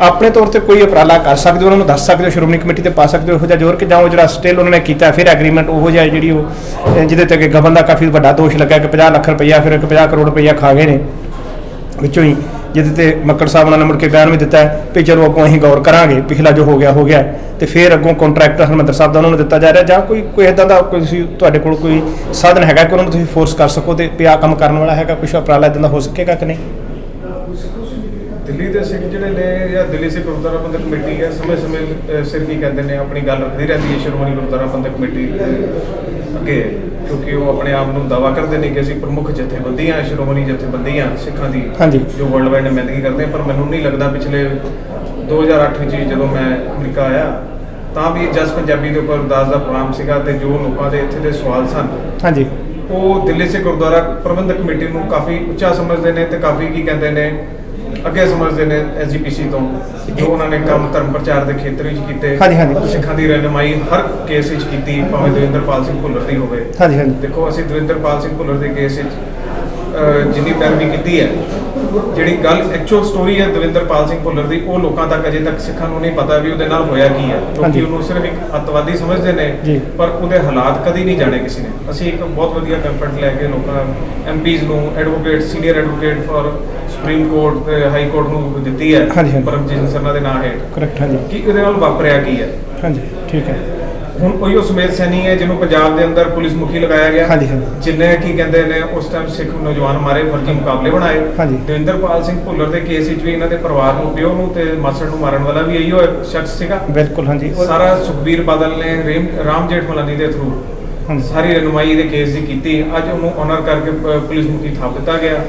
ਆਪਣੇ ਤੌਰ ਤੇ ਕੋਈ ਉਪਰਾਲਾ ਕਰ ਸਕਦੇ ਹੋ, ਉਹਨਾਂ ਨੂੰ ਦੱਸ ਸਕਦੇ ਹੋ, ਸ਼੍ਰੋਮਣੀ ਕਮੇਟੀ ਤੇ ਪਾ ਸਕਦੇ ਹੋ, ਇਹੋ ਜਿਹਾ ਜ਼ੋਰ ਕਿ ਜਾਂ ਉਹ ਜਿਹੜਾ ਸਟਿਲ ਉਹਨਾਂ ਨੇ ਕੀਤਾ, ਫਿਰ ਐਗਰੀਮੈਂਟ ਉਹੋ ਜਿਹਾ ਜਿਹੜੀ ਉਹ ਜਿਹਦੇ ਤੇ ਕਿ ਗਵਨ ਦਾ ਕਾਫੀ ਵੱਡਾ ਦੋਸ਼ ਲੱਗਾ ਕਿ 50 ਲੱਖ ਰੁਪਈਆ, ਫਿਰ ਇੱਕ 50 ਕਰੋੜ ਰੁਪਈਆ ਖਾ ਗਏ ਨੇ। ਵਿੱਚੋਂ ਹੀ ਜਿਹਦੇ ਤੇ ਮੱਕੜ ਸਾਹਿਬ ਉਹਨਾਂ ਨੇ ਮੁੜ ਕੇ ਬਿਆਨ ਵੀ ਦਿੱਤਾ ਹੈ ਵੀ ਚਲੋ ਅੱਗੋਂ ਅਸੀਂ ਗੌਰ ਕਰਾਂਗੇ, ਪਿਛਲਾ ਜੋ ਹੋ ਗਿਆ ਹੋ ਗਿਆ ਤੇ ਫਿਰ ਅੱਗੋਂ ਕੰਟਰੈਕਟ ਹਰਮੰਦਰ ਸਾਹਿਬ ਦਾ ਉਹਨਾਂ ਨੂੰ ਦਿੱਤਾ ਜਾ ਰਿਹਾ, ਜਾਂ ਕੋਈ ਕੋਈ ਇਦਾਂ ਦਾ ਕੋਈ ਤੁਸੀਂ ਤੁਹਾਡੇ ਕੋਲ ਕੋਈ ਸਾਧਨ ਹੈਗਾ ਕਿ ਉਹਨਾਂ ਨੂੰ ਤੁਸੀਂ ਫੋਰਸ ਕਰ ਸਕੋ ਤੇ ਵੀ ਆਹ ਕੰਮ ਕਰਨ ਵਾਲਾ ਹੈਗਾ ਕੁਝ ਉਪਰਾਲਾ ਇਦਾਂ ਦਾ ਹੋ ਸਕੇਗਾ ਕਿ ਨਹੀਂ? ਦਿੱਲੀ ਦੇ ਸਿੱਖ ਜਿਹੜੇ ਨੇ ਜਾਂ ਦਿੱਲੀ ਸਿੱਖ ਗੁਰਦੁਆਰਾ ਪ੍ਰਬੰਧਕ ਕਮੇਟੀ ਹੈ ਸਮੇਂ-ਸਮੇਂ ਅ, ਸਿਰ ਕੀ ਕਹਿੰਦੇ ਨੇ ਆਪਣੀ ਗੱਲ ਰੱਖਦੀ ਰਹਿੰਦੀ ਹੈ ਸ਼੍ਰੋਮਣੀ ਗੁਰਦੁਆਰਾ ਪ੍ਰਬੰਧਕ ਕਮੇਟੀ ਅੱਗੇ ਕਿਉਂਕਿ ਉਹ ਆਪਣੇ ਆਪ ਨੂੰ ਦਾਵਾ ਕਰਦੇ ਨੇ ਕਿ ਅਸੀਂ ਪ੍ਰਮੁੱਖ ਜਥੇਬੰਦੀਆਂ ਸ਼੍ਰੋਮਣੀ ਜਥੇਬੰਦੀਆਂ ਸਿੱਖਾਂ ਦੀ। ਜੋ ਵਰਲਡ ਵਾਈਡ ਨੁਮਾਇੰਦਗੀ ਕਰਦੇ ਆ, ਪਰ ਮੈਨੂੰ ਨਹੀਂ ਲੱਗਦਾ ਪਿਛਲੇ 2008 ਵਿੱਚ ਜਦੋਂ ਮੈਂ ਅਮਰੀਕਾ ਆਇਆ ਤਾਂ ਵੀ ਜਸ ਪੰਜਾਬੀ ਦੇ ਉੱਪਰ ਅਰਦਾਸ ਦਾ ਪ੍ਰੋਗਰਾਮ ਸੀਗਾ ਤੇ ਜੋ ਲੋਕਾਂ ਦੇ ਇੱਥੇ ਦੇ ਸਵਾਲ ਸਨ ਹਾਂਜੀ ਉਹ ਦਿੱਲੀ ਸਿੱਖ ਗੁਰਦੁਆਰਾ ਪ੍ਰਬੰਧਕ ਕਮੇਟੀ ਨੂੰ ਕਾਫੀ ਉੱਚਾ ਸਮਝਦੇ ਨੇ ਤੇ ਕਾਫੀ ਕੀ ਕਹਿੰਦੇ ਨੇ ਅੱਗੇ ਸਮਝਦੇ ਨੇ ਐਸਜੀਪੀਸੀ ਤੋਂ ਜੋ ਉਹਨਾਂ ਨੇ ਕੰਮ ਧਰਮ ਪ੍ਰਚਾਰ ਦੇ ਖੇਤਰ ਵਿੱਚ ਕੀਤੇ ਹਾਂਜੀ, ਹਾਂਜੀ। ਸਿੱਖਾਂ ਦੀ ਰਹਿਨੁਮਾਈ ਹਰ ਕੇਸ ਵਿੱਚ ਕੀਤੀ ਭਾਵੇਂ ਦਵਿੰਦਰਪਾਲ ਸਿੰਘ ਭੁੱਲਰ ਦੀ ਹੋਵੇ ਹਾਂਜੀ ਹਾਂਜੀ ਦੇਖੋ ਅਸੀਂ ਦਵਿੰਦਰਪਾਲ ਸਿੰਘ ਭੁੱਲਰ ਦੇ ਕੇਸ ਵਿੱਚ ਅਹ, ਜਿੰਨੀ ਪੈਰਵੀ ਕੀਤੀ ਹੈ ਜਿਹੜੀ ਗੱਲ ਐਕਚੁਅਲ ਸਟੋਰੀ ਹੈ ਦਵਿੰਦਰਪਾਲ ਸਿੰਘ ਭੁੱਲਰ ਦੀ ਉਹ ਲੋਕਾਂ ਤੱਕ ਅਜੇ ਤੱਕ ਸਿੱਖਾਂ ਨੂੰ ਨਹੀਂ ਪਤਾ ਵੀ ਉਹਦੇ ਨਾਲ ਹੋਇਆ ਕੀ ਹੈ। ਲੋਕੀ ਉਹਨੂੰ ਸਿਰਫ ਇੱਕ ਅੱਤਵਾਦੀ ਸਮਝਦੇ ਨੇ। ਪਰ ਉਹਦੇ ਹਾਲਾਤ ਕਦੀ ਨਹੀਂ ਜਾਣੇ ਕਿਸੇ ਨੇ ਅਸੀਂ ਇੱਕ ਬਹੁਤ ਵਧੀਆ ਕੰਫਰਟ ਲੈ ਕੇ ਲੋਕਾਂ ਐਮਪੀਜ਼ ਨੂੰ advocate senior advocate for supreme court high court ਨੂੰ ਦਿੱਤੀ ਹੈ। ਪਰਮਜੀਤ ਸਰਨਾ ਦੇ ਨਾਂ ਹੇਠ ਕਰੈਕਟ ਹਾਂਜੀ ਕਿ ਇਹਦੇ ਨਾਲ ਵਾਪਰਿਆ ਕੀ ਹੈ ਹਾਂਜੀ ਠੀਕ ਹੈ ਹੁਣ ਉਹੀ ਉਹ ਸਮੇਤ ਸੈਣੀ ਹੈ ਜਿਹਨੂੰ ਪੰਜਾਬ ਦੇ ਅੰਦਰ ਪੁਲਿਸ ਮੁਖੀ ਲਗਾਇਆ ਗਿਆ? ਹਾਂਜੀ, ਹਾਂਜੀ। ਜਿੰਨੇ ਕੀ ਕਹਿੰਦੇ ਨੇ ਉਸ ਟਾਈਮ ਸਿੱਖ ਨੌਜਵਾਨ ਮਾਰੇ ਫਰਜੀ ਮੁਕਾਬਲੇ ਬਣਾਏ। ਹਾਂਜੀ। ਦਵਿੰਦਰਪਾਲ ਸਿੰਘ ਭੁੱਲਰ ਦੇ ਕੇਸ ਵਿੱਚ ਵੀ ਇਹਨਾਂ ਦੇ ਪਰਿਵਾਰ ਨੂੰ ਪਿਓ ਨੂੰ ਤੇ ਮਾਸੜ ਨੂੰ ਮਾਰਨ ਵਾਲਾ ਵੀ ਇਹੀਓ ਸ਼ਖਸ ਸੀਗਾ। ਬਿਲਕੁਲ ਹਾਂਜੀ। ਸਾਰਾ ਸੁਖਬੀਰ ਬਾਦਲ ਨੇ ਰੇਮ ਰਾਮ ਜੇਠ ਮਲਾਨੀ ਦੇ ਥਰੂ ਹਾਂਜੀ। ਸਾਰੀ ਰਹਿਨੁਮਾਈ ਦੇ ਕੇਸ ਦੀ ਕੀਤੀ। ਅੱਜ ਉਹਨੂੰ ਆਨਰ ਕਰਕੇ ਪੁਲਿਸ ਮੁਖੀ ਥਾਪ ਦਿੱਤਾ ਗਿਆ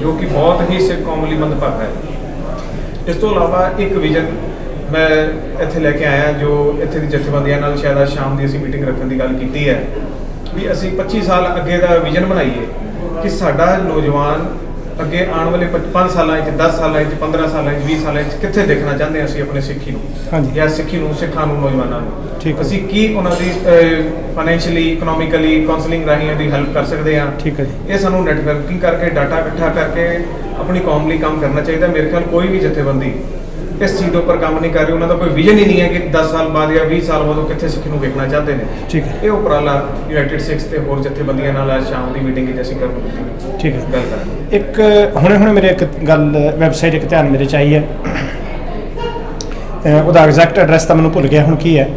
ਜੋ ਕਿ ਬਹੁਤ ਹੀ ਸਿੱਖ ਕੌਮ ਲਈ ਮੰਦਭਾਗਾ ਹੈ। ਇਸ ਤੋਂ ਇਲਾਵਾ ਇੱਕ ਵਿਜ਼ਨ ਮੈਂ ਇੱਥੇ ਲੈ ਕੇ ਆਇਆ ਜੋ ਇੱਥੇ ਦੀ ਜਥੇਬੰਦੀਆਂ ਨਾਲ ਸ਼ਾਇਦ ਅੱਜ ਸ਼ਾਮ ਦੀ ਅਸੀਂ ਮੀਟਿੰਗ ਰੱਖਣ ਦੀ ਗੱਲ ਕੀਤੀ ਹੈ ਵੀ ਅਸੀਂ 25 ਸਾਲ ਅੱਗੇ ਦਾ ਵਿਜ਼ਨ ਬਣਾਈਏ ਕਿ ਸਾਡਾ ਨੌਜਵਾਨ ਅੱਗੇ ਆਉਣ ਵਾਲੇ 5 ਸਾਲਾਂ ਵਿੱਚ 10 ਸਾਲਾਂ ਵਿੱਚ 15 ਸਾਲਾਂ ਵਿੱਚ 20 ਸਾਲਾਂ ਵਿੱਚ ਕਿੱਥੇ ਦੇਖਣਾ ਚਾਹੁੰਦੇ ਹਾਂ ਅਸੀਂ ਆਪਣੇ ਸਿੱਖੀ ਨੂੰ? ਹਾਂਜੀ। ਜਾਂ ਸਿੱਖੀ ਨੂੰ ਸਿੱਖਾਂ ਨੂੰ ਨੌਜਵਾਨਾਂ ਨੂੰ? ਠੀਕ। ਅਸੀਂ ਕੀ ਉਹਨਾਂ ਦੀ ਫਾਈਨੈਂਸ਼ੀਅਲੀ ਇਕਨੋਮਿਕਲੀ ਕਾਉਂਸਲਿੰਗ ਰਾਹੀਂ ਇਹਦੀ ਹੈਲਪ ਕਰ ਸਕਦੇ ਹਾਂ? ਠੀਕ ਹੈ ਜੀ। ਇਹ ਸਾਨੂੰ ਨੈਟਵਰਕਿੰਗ ਕਰਕੇ ਡਾਟਾ ਇਕੱਠਾ ਕਰਕੇ ਆਪਣੀ ਕੌਮ ਲਈ ਕੰਮ ਕਰਨਾ ਚਾਹੀਦਾ। ਮੇਰੇ ਖਿਆਲ ਕੋਈ ਵੀ ਜਥੇਬੰਦੀ ਇਸ ਚੀਜ਼ ਦੇ ਉੱਪਰ ਕੰਮ ਨਹੀਂ ਕਰ ਰਹੀ ਉਹਨਾਂ ਦਾ ਕੋਈ ਵਿਜ਼ਨ ਹੀ ਨਹੀਂ ਹੈ ਕਿ 10 ਸਾਲ ਬਾਅਦ ਜਾਂ 20 ਸਾਲ ਬਾਅਦ ਉਹ ਕਿੱਥੇ ਸਿੱਖ ਨੂੰ ਵੇਖਣਾ ਚਾਹੁੰਦੇ ਨੇ। ਠੀਕ ਹੈ। ਇਹ ਉਪਰਾਲਾ ਯੂਨਾਈਟਿਡ ਸਿੱਖਸ ਤੇ ਹੋਰ ਜਥੇਬੰਦੀਆਂ ਨਾਲ ਅੱਜ ਸ਼ਾਮ ਦੀ ਮੀਟਿੰਗ ਵਿੱਚ ਅਸੀਂ ਕਰਨ ਦੀ ਠੀਕ ਹੈ। ਗੱਲ ਕਰਾਂਗੇ ਇੱਕ ਹੁਣੇ ਹੁਣੇ ਮੇਰੇ ਇੱਕ ਗੱਲ ਵੈਬਸਾਈਟ ਇੱਕ ਧਿਆਨ ਮੇਰੇ ਚ ਆਈ ਹੈ। ਉਹਦਾ ਐਗਜ਼ੈਕਟ ਐਡਰੈਸ ਤਾਂ ਮੈਨੂੰ ਭੁੱਲ ਗਿਆ ਹੁਣ ਕੀ ਹੈ?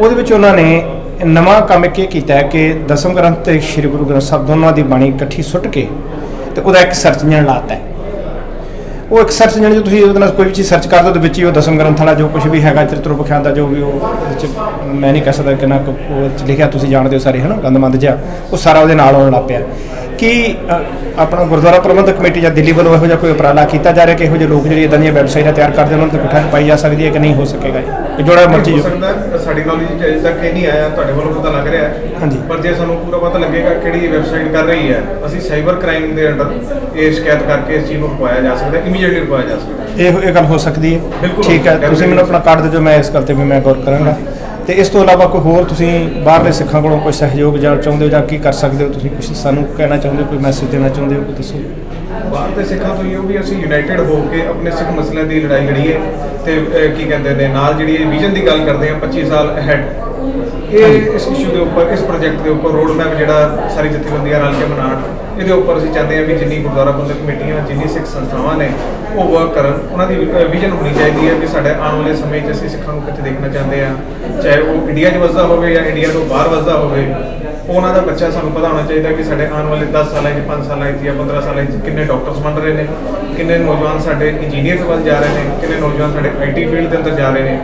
ਉਹਦੇ ਵਿੱਚ ਉਹਨਾਂ ਨੇ ਨਵਾਂ ਕੰਮ ਇਹ ਕੀਤਾ ਹੈ ਕਿ ਦਸਮ ਗ੍ਰੰਥ ਤੇ ਸ੍ਰੀ ਗੁਰੂ ਗ੍ਰੰਥ ਸਾਹਿਬ ਦੋਨਾਂ ਦੀ ਬਾਣੀ ਇਕੱਠੀ ਸੁੱਟ ਕੇ ਤੇ ਉਹਦਾ ਇੱਕ ਸਰਚ ਇੰਜਨ ਲਾਤਾ ਹੈ। ਉਹ ਇੱਕ ਸਰਚ ਇੰਜਨ ਜੇ ਤੁਸੀਂ ਉਹਦੇ ਨਾਲ ਕੋਈ ਵੀ ਚੀਜ਼ ਸਰਚ ਕਰਦੇ ਹੋ ਤੇ ਵਿੱਚ ਹੀ ਉਹ ਦਸਮ ਗ੍ਰੰਥ ਵਾਲਾ ਜੋ ਕੁਝ ਵੀ ਹੈਗਾ, ਚਰਿਤ੍ਰ ਪਖਿਆਨ ਦਾ ਜੋ ਵੀ ਉਹ ਉਹਦੇ ਚ ਮੈਂ ਨਹੀਂ ਕਹਿ ਸਕਦਾ ਕਿੰਨਾ ਕੁ ਉਹ 'ਚ ਲਿਖਿਆ, ਤੁਸੀਂ ਜਾਣਦੇ ਹੋ ਸਾਰੇ, ਹਨਾ ਗੰਦਮੰਦ ਜਿਹਾ, ਉਹ ਸਾਰਾ ਉਹਦੇ ਨਾਲ ਆਉਣ ਲੱਗ ਪਿਆ। ਕਿ ਆਪਣਾ ਗੁਰਦੁਆਰਾ ਪ੍ਰਬੰਧਕ ਕਮੇਟੀ ਜਾਂ ਦਿੱਲੀ ਵੱਲੋਂ ਇਹੋ ਜਿਹਾ ਕੋਈ ਉਪਰਾਲਾ ਕੀਤਾ ਜਾ ਰਿਹਾ ਕਿ ਇਹੋ ਜਿਹੇ ਲੋਕ ਜਿਹੜੇ ਇਦਾਂ ਦੀਆਂ ਵੈਬਸਾਈਟਾਂ ਤਿਆਰ ਕਰਦੇ, ਉਹਨਾਂ ਤੇ ਗੁੱਠਾ ਪਾਈ ਜਾ ਸਕਦੀ ਹੈ ਕਿ ਨਹੀਂ ਹੋ ਸਕੇਗਾ ਇਹ ਜਿਹੜਾ ਮਰਜ਼ੀ ਹੋ ਸਕਦਾ ਹੈ, ਸਾਡੀ ਨੌਲੇਜ ਵਿੱਚ ਅਜੇ ਤੱਕ ਇਹ ਨਹੀਂ ਆਇਆ ਤੁਹਾਡੇ ਵੱਲੋਂ ਪਤਾ ਲੱਗ ਰਿਹਾ ਹੈ। ਹਾਂਜੀ। ਪਰ ਜੇ ਸਾਨੂੰ ਪੂਰਾ ਪਤਾ ਲੱਗੇਗਾ ਕਿਹੜੀ ਵੈਬਸਾਈਟ ਕਰ ਰਹੀ ਹੈ ਅਸੀਂ ਸਾਈਬਰ ਕ੍ਰਾਈਮ ਦੇ ਅੰਡਰ ਇਹ ਸ਼ਿਕਾਇਤ ਕਰਕੇ ਇਸ ਚੀਜ਼ ਨੂੰ ਰੁਕਵਾਇਆ ਜਾ ਸਕਦਾ ਇਮੀਡੀਏਟਲੀ ਰੁਕਵਾਇਆ ਜਾ ਸਕਦਾ। ਹੈ। ਇਹ ਇਹ ਗੱਲ ਹੋ ਸਕਦੀ ਹੈ। ਬਿਲਕੁਲ। ਠੀਕ ਹੈ। ਤੁਸੀਂ ਮੈਨੂੰ ਆਪਣਾ ਕਾਰਡ ਦੇ ਦਿਓ ਮੈਂ ਇਸ ਗੱਲ ਤੇ ਵੀ ਮੈਂ ਗੌਰ ਕਰਾਂਗਾ। ਤੇ ਇਸ ਤੋਂ ਇਲਾਵਾ ਕੋਈ ਹੋਰ ਤੁਸੀਂ ਬਾਹਰਲੇ ਸਿੱਖਾਂ ਕੋਲੋਂ ਕੋਈ ਸਹਿਯੋਗ ਜਾਂ ਚਾਹੁੰਦੇ ਹੋ ਜਾਂ ਕੀ ਕਰ ਸਕਦੇ ਹੋ ਤੁਸੀਂ? ਕੁਝ ਸਾਨੂੰ ਕਹਿਣਾ ਚਾਹੁੰਦੇ ਹੋ ਕੋਈ ਮੈਸੇਜ ਦੇਣਾ ਚਾਹੁੰਦੇ ਹੋ ਕੋਈ ਦੱਸੋ। ਬਾਹਰ ਦੇ ਸਿੱਖਾਂ ਤੋਂ ਇਹ ਵੀ ਅਸੀਂ ਯੂਨਾਈਟਿਡ ਹੋ ਕੇ ਆਪਣੇ ਸਿੱਖ ਮਸਲਿਆਂ ਦੀ ਲੜਾਈ ਲੜੀਏ। ਤੇ ਕੀ ਕਹਿੰਦੇ ਨੇ ਨਾਲ ਜਿਹੜੀ ਵਿਜ਼ਨ ਦੀ ਗੱਲ ਕਰਦੇ ਆ 25 ਸਾਲ ਅਹੈਡ ਇਹ ਇਸ ਇਸ਼ੂ ਦੇ ਉੱਪਰ ਇਸ ਪ੍ਰੋਜੈਕਟ ਦੇ ਉੱਪਰ ਰੋਡ ਮੈਪ ਜਿਹੜਾ ਸਾਰੀ ਜਥੇਬੰਦੀਆਂ ਰਲ ਕੇ ਬਣਾਉਣ ਇਹਦੇ ਉੱਪਰ ਅਸੀਂ ਚਾਹੁੰਦੇ ਹਾਂ ਵੀ ਜਿੰਨੀ ਗੁਰਦੁਆਰਾ ਪ੍ਰਬੰਧਕ ਕਮੇਟੀਆਂ ਜਿੰਨੀ ਸਿੱਖ ਸੰਸਥਾਵਾਂ ਨੇ ਉਹ ਵਰਕ ਕਰਨ, ਉਹਨਾਂ ਦੀ ਵਿਜ਼ਨ ਹੋਣੀ ਚਾਹੀਦੀ ਹੈ ਕਿ ਸਾਡੇ ਆਉਣ ਵਾਲੇ ਸਮੇਂ 'ਚ ਅਸੀਂ ਸਿੱਖਾਂ ਨੂੰ ਕਿੱਥੇ ਦੇਖਣਾ ਚਾਹੁੰਦੇ ਆ ਚਾਹੇ ਉਹ ਇੰਡੀਆ 'ਚ ਵਸਦਾ ਹੋਵੇ ਜਾਂ ਇੰਡੀਆ ਤੋਂ ਬਾਹਰ ਵਸਦਾ ਹੋਵੇ, ਉਹਨਾਂ ਦਾ ਬੱਚਾ ਸਾਨੂੰ ਪਤਾ ਹੋਣਾ ਚਾਹੀਦਾ ਕਿ ਸਾਡੇ ਆਉਣ ਵਾਲੇ 10 ਸਾਲਾਂ 'ਚ 5 ਸਾਲਾਂ 'ਚ ਜਾਂ 15 ਸਾਲਾਂ 'ਚ ਕਿੰਨੇ ਡਾਕਟਰਸ ਬਣ ਰਹੇ ਨੇ, ਕਿੰਨੇ ਨੌਜਵਾਨ ਸਾਡੇ ਇੰਜੀਨੀਅਰ ਵੱਲ ਜਾ ਰਹੇ ਨੇ, ਕਿੰਨੇ ਨੌਜਵਾਨ ਸਾਡੇ ਆਈਟੀ ਫੀਲਡ ਦੇ ਅੰਦਰ ਜਾ ਰਹੇ ਨੇ।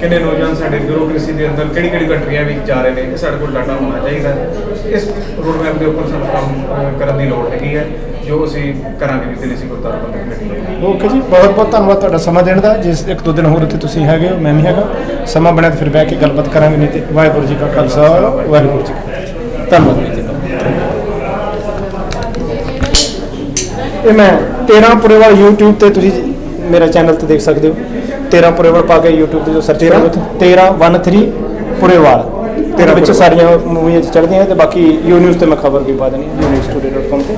ਕਿੰਨੇ ਨੌਜਵਾਨ ਸਾਡੇ ਬਿਊਰੋਕ੍ਰੇਸੀ ਦੇ ਅੰਦਰ ਕਿਹੜੀ ਕਿਹੜੀ ਕੰਟਰੀਆਂ ਵਿੱਚ ਜਾ ਰਹੇ ਨੇ, ਇਹ ਸਾਡੇ ਕੋਲ ਡਾਟਾ ਹੋਣਾ ਚਾਹੀਦਾ ਹੈ। ਇਸ ਰੋਡਮੈਪ ਦੇ ਉੱਪਰ ਸਾਨੂੰ ਕੰਮ ਕਰਨ ਦੀ ਲੋੜ ਹੈਗੀ ਹੈ, ਜੋ ਅਸੀਂ ਕਰਾਂਗੇ ਦਿੱਲੀ ਸੀ ਗੁਰਦੁਆਰਾ ਕਮੇਟੀ ਓਕੇ ਜੀ, ਬਹੁਤ ਬਹੁਤ ਧੰਨਵਾਦ ਤੁਹਾਡਾ ਸਮਾਂ ਦੇਣ ਦਾ। ਜਿਸ ਇੱਕ ਦੋ ਦਿਨ ਹੋਰ ਇੱਥੇ ਤੁਸੀਂ ਹੈਗੇ ਹੋ, ਮੈਂ ਵੀ ਹੈਗਾ। ਸਮਾਂ ਬਣਿਆ ਤਾਂ ਫਿਰ ਬਹਿ ਕੇ ਗੱਲਬਾਤ ਕਰਾਂਗੇ, ਨਹੀਂ ਤੇ ਵਾਹਿਗੁਰੂ ਜੀ ਕਾ ਖਾਲਸਾ, ਵਾਹਿਗੁਰੂ ਜੀ ਕੀ ਧੰਨਵਾਦ ਜੀ। ਇਹ ਮੈਂ 13 ਪੁਰੇਵਾਲ YouTube ਤੇ ਤੁਸੀਂ ਮੇਰਾ ਚੈਨਲ ਤੇ ਦੇਖ ਸਕਦੇ ਹੋ। 13 ਪੁਰੇਵਾਲ ਪਾ ਕੇ YouTube ਤੇ ਜੋ ਸਰਚ ਕਰੋਗੇ 13 13 ਪੁਰੇਵਾਲ। ਤੇਰਾ ਵਿੱਚ ਸਾਰੀਆਂ ਮੂਵੀਆਂ ਚ ਚੜਦੀਆਂ ਤੇ ਬਾਕੀ ਯੂ ਨਿਊਜ਼ ਤੇ ਮੈਂ ਖਬਰ ਵੀ ਪਾ ਦੇਣੀ ਯੂ ਨਿਊਜ਼ ਟੂਡੇ.com ਤੇ।